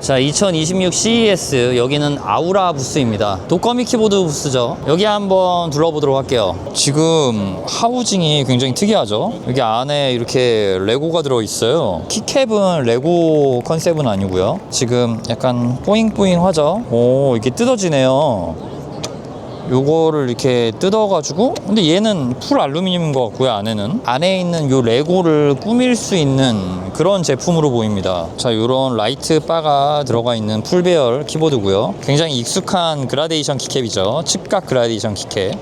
자, 2026 CES 여기는 아우라 부스입니다. 독거미 키보드 부스죠. 여기 한번 둘러보도록 할게요. 지금 하우징이 굉장히 특이하죠. 여기 안에 이렇게 레고가 들어 있어요. 키캡은 레고 컨셉은 아니고요. 지금 약간 뿌잉뿌잉하죠. 오, 이게 뜯어지네요. 요거를 이렇게 뜯어가지고 근데 얘는 풀 알루미늄인 것 같고요 안에는. 안에 있는 요 레고를 꾸밀 수 있는 그런 제품으로 보입니다. 자 요런 라이트 바가 들어가 있는 풀배열 키보드고요. 굉장히 익숙한 그라데이션 키캡이죠. 측각 그라데이션 키캡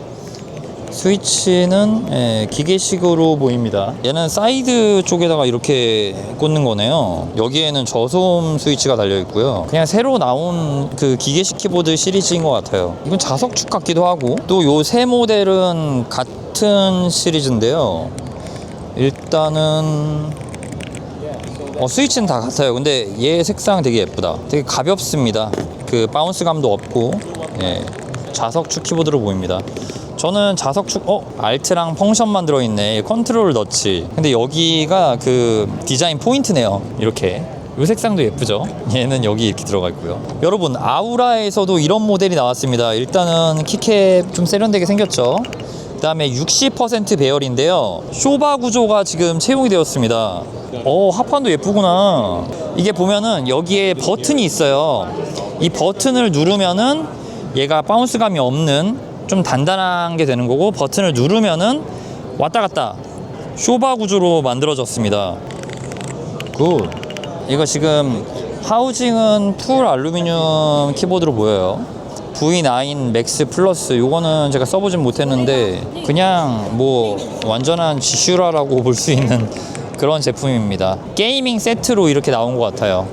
스위치는 예, 기계식으로 보입니다. 얘는 사이드 쪽에다가 이렇게 꽂는 거네요. 여기에는 저소음 스위치가 달려 있고요. 그냥 새로 나온 그 기계식 키보드 시리즈인 것 같아요. 이건 자석축 같기도 하고 또요새 모델은 같은 시리즈인데요. 일단은 어, 스위치는 다 같아요. 근데 얘 색상 되게 예쁘다. 되게 가볍습니다. 그 바운스감도 없고 예, 자석축 키보드로 보입니다. 저는 자석축 어? 알트랑 펑션만 들어있네. 컨트롤 넣지. 근데 여기가 그 디자인 포인트네요. 이렇게. 이 색상도 예쁘죠? 얘는 여기 이렇게 들어가 있고요. 여러분 아우라에서도 이런 모델이 나왔습니다. 일단은 키캡 좀 세련되게 생겼죠? 그 다음에 60% 배열인데요. 쇼바 구조가 지금 채용이 되었습니다. 어 하판도 예쁘구나. 이게 보면은 여기에 버튼이 있어요. 이 버튼을 누르면은 얘가 바운스감이 없는 좀 단단한 게 되는 거고 버튼을 누르면은 왔다 갔다 쇼바 구조로 만들어졌습니다. 굿. 이거 지금 하우징은 풀 알루미늄 키보드로 보여요. V9 맥스 플러스 요거는 제가 써보진 못했는데 그냥 뭐 완전한 지슈라라고 볼 수 있는 그런 제품입니다. 게이밍 세트로 이렇게 나온 것 같아요.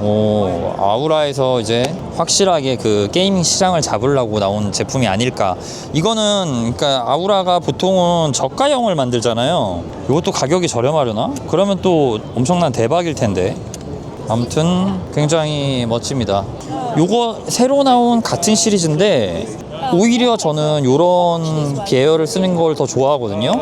오, 아우라에서 이제 확실하게 그 게이밍 시장을 잡으려고 나온 제품이 아닐까. 이거는 그러니까 아우라가 보통은 저가형을 만들잖아요. 이것도 가격이 저렴하려나? 그러면 또 엄청난 대박일 텐데. 아무튼 굉장히 멋집니다. 요거 새로 나온 같은 시리즈인데 오히려 저는 요런 계열을 쓰는 걸 더 좋아하거든요.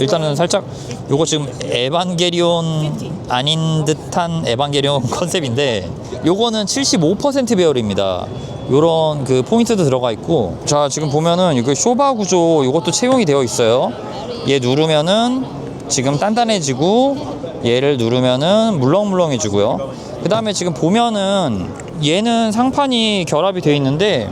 일단은 살짝 요거 지금 에반게리온 아닌 듯한 에반게리온 컨셉인데 요거는 75% 배열입니다. 요런 그 포인트도 들어가 있고 자 지금 보면은 이거 쇼바 구조 요것도 채용이 되어 있어요. 얘 누르면은 지금 단단해지고 얘를 누르면은 물렁물렁해지고요. 그 다음에 지금 보면은 얘는 상판이 결합이 되어 있는데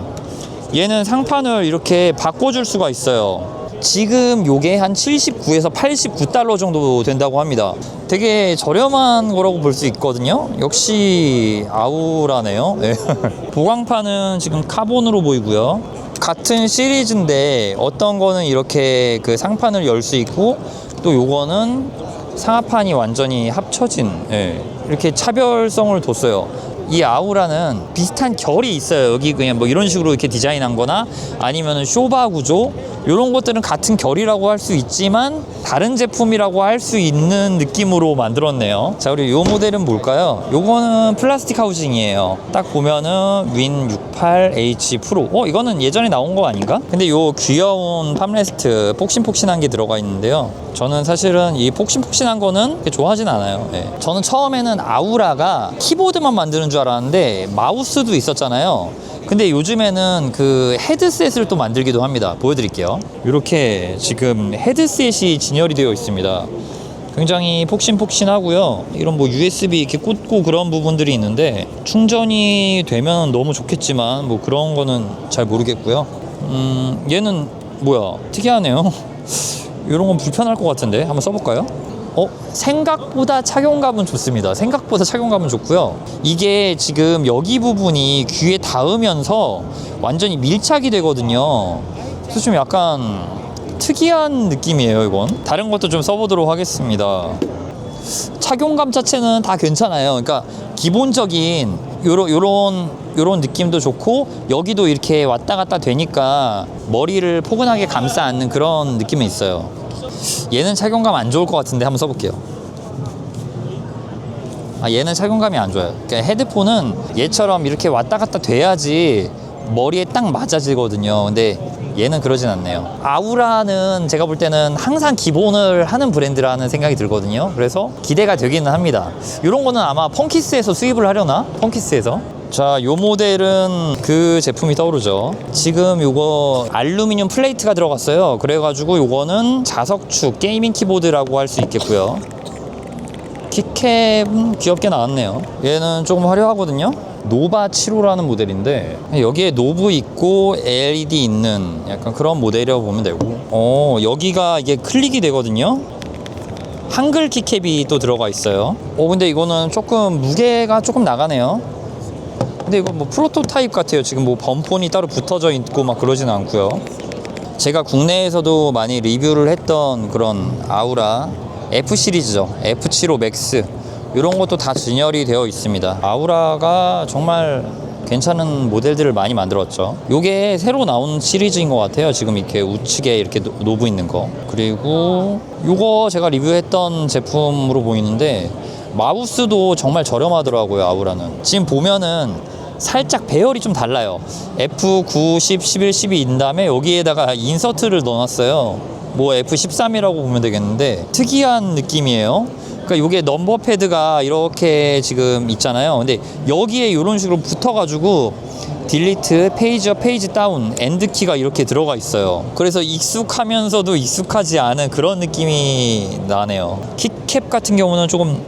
얘는 상판을 이렇게 바꿔줄 수가 있어요. 지금 요게 한 79에서 89달러 정도 된다고 합니다. 되게 저렴한 거라고 볼 수 있거든요. 역시 아우라네요. 네. 보강판은 지금 카본으로 보이고요. 같은 시리즈인데 어떤 거는 이렇게 그 상판을 열 수 있고 또 요거는 상하판이 완전히 합쳐진 예, 이렇게 차별성을 뒀어요. 이 아우라는 비슷한 결이 있어요. 여기 그냥 뭐 이런 식으로 이렇게 디자인한 거나 아니면은 쇼바 구조 이런 것들은 같은 결이라고 할 수 있지만 다른 제품이라고 할 수 있는 느낌으로 만들었네요. 자, 우리 요 모델은 뭘까요? 요거는 플라스틱 하우징이에요. 딱 보면은 윈 68H 프로. 어, 이거는 예전에 나온 거 아닌가? 근데 요 귀여운 팜레스트 폭신폭신한 게 들어가 있는데요. 저는 사실은 이 폭신폭신한 거는 좋아하진 않아요. 예. 저는 처음에는 아우라가 키보드만 만드는 줄 알았는데 마우스도 있었잖아요. 근데 요즘에는 그 헤드셋을 또 만들기도 합니다. 보여드릴게요. 이렇게 지금 헤드셋이 진열이 되어 있습니다. 굉장히 폭신폭신하고요. 이런 뭐 USB 이렇게 꽂고 그런 부분들이 있는데 충전이 되면 너무 좋겠지만 뭐 그런 거는 잘 모르겠고요. 음, 얘는 뭐야 특이하네요. 이런 건 불편할 것 같은데 한번 써볼까요? 어 생각보다 착용감은 좋습니다. 생각보다 착용감은 좋고요. 이게 지금 여기 부분이 귀에 닿으면서 완전히 밀착이 되거든요. 그래서 좀 약간 특이한 느낌이에요. 이건 다른 것도 좀 써보도록 하겠습니다. 착용감 자체는 다 괜찮아요. 그러니까 기본적인 요런 요런 요런 느낌도 좋고 여기도 이렇게 왔다 갔다 되니까 머리를 포근하게 감싸 안는 그런 느낌이 있어요. 얘는 착용감 안 좋을 것 같은데 한번 써볼게요. 아 얘는 착용감이 안 좋아요. 그러니까 헤드폰은 얘처럼 이렇게 왔다 갔다 돼야지 머리에 딱 맞아지거든요. 근데 얘는 그러진 않네요. 아우라는 제가 볼 때는 항상 기본을 하는 브랜드라는 생각이 들거든요. 그래서 기대가 되기는 합니다. 이런 거는 아마 펑키스에서 수입을 하려나? 펑키스에서. 자, 요 모델은 그 제품이 떠오르죠. 지금 요거 알루미늄 플레이트가 들어갔어요. 그래가지고 요거는 자석축 게이밍 키보드라고 할 수 있겠고요. 키캡은 귀엽게 나왔네요. 얘는 조금 화려하거든요. 노바 7호라는 모델인데 여기에 노브 있고 LED 있는 약간 그런 모델이라고 보면 되고 어 여기가 이게 클릭이 되거든요. 한글 키캡이 또 들어가 있어요. 어 근데 이거는 조금 무게가 조금 나가네요. 근데 이거 뭐 프로토타입 같아요. 지금 뭐 범폰이 따로 붙어져 있고 막 그러진 않고요. 제가 국내에서도 많이 리뷰를 했던 그런 아우라 F 시리즈죠. F75 맥스. 이런 것도 다 진열이 되어 있습니다. 아우라가 정말 괜찮은 모델들을 많이 만들었죠. 요게 새로 나온 시리즈인 것 같아요. 지금 이렇게 우측에 이렇게 노- 노브 있는 거. 그리고 요거 제가 리뷰했던 제품으로 보이는데 마우스도 정말 저렴하더라고요. 아우라는. 지금 보면은 살짝 배열이 좀 달라요. F9, 10, 11, 12 인 다음에 여기에다가 인서트를 넣어놨어요. 뭐 F13이라고 보면 되겠는데 특이한 느낌이에요. 그러니까 이게 넘버 패드가 이렇게 지금 있잖아요. 근데 여기에 이런 식으로 붙어가지고 딜리트, 페이지업, 페이지 다운, 엔드 키가 이렇게 들어가 있어요. 그래서 익숙하면서도 익숙하지 않은 그런 느낌이 나네요. 키캡 같은 경우는 조금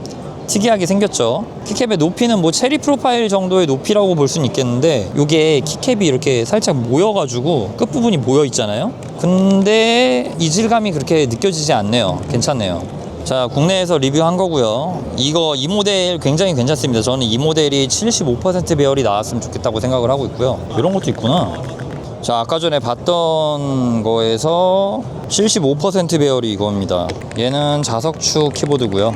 특이하게 생겼죠. 키캡의 높이는 뭐 체리 프로파일 정도의 높이라고 볼 수는 있겠는데 이게 키캡이 이렇게 살짝 모여가지고 끝부분이 모여 있잖아요. 근데 이질감이 그렇게 느껴지지 않네요. 괜찮네요. 자, 국내에서 리뷰한 거고요. 이거 이 모델 굉장히 괜찮습니다. 저는 이 모델이 75% 배열이 나왔으면 좋겠다고 생각을 하고 있고요. 이런 것도 있구나. 자, 아까 전에 봤던 거에서 75% 배열이 이겁니다. 얘는 자석축 키보드고요.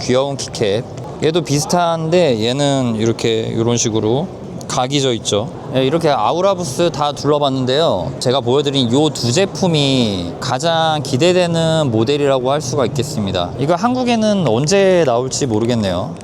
귀여운 키캡. 얘도 비슷한데 얘는 이렇게 이런 식으로 각이 져 있죠. 예, 이렇게 아우라부스 다 둘러봤는데요. 제가 보여드린 이 두 제품이 가장 기대되는 모델이라고 할 수가 있겠습니다. 이거 한국에는 언제 나올지 모르겠네요.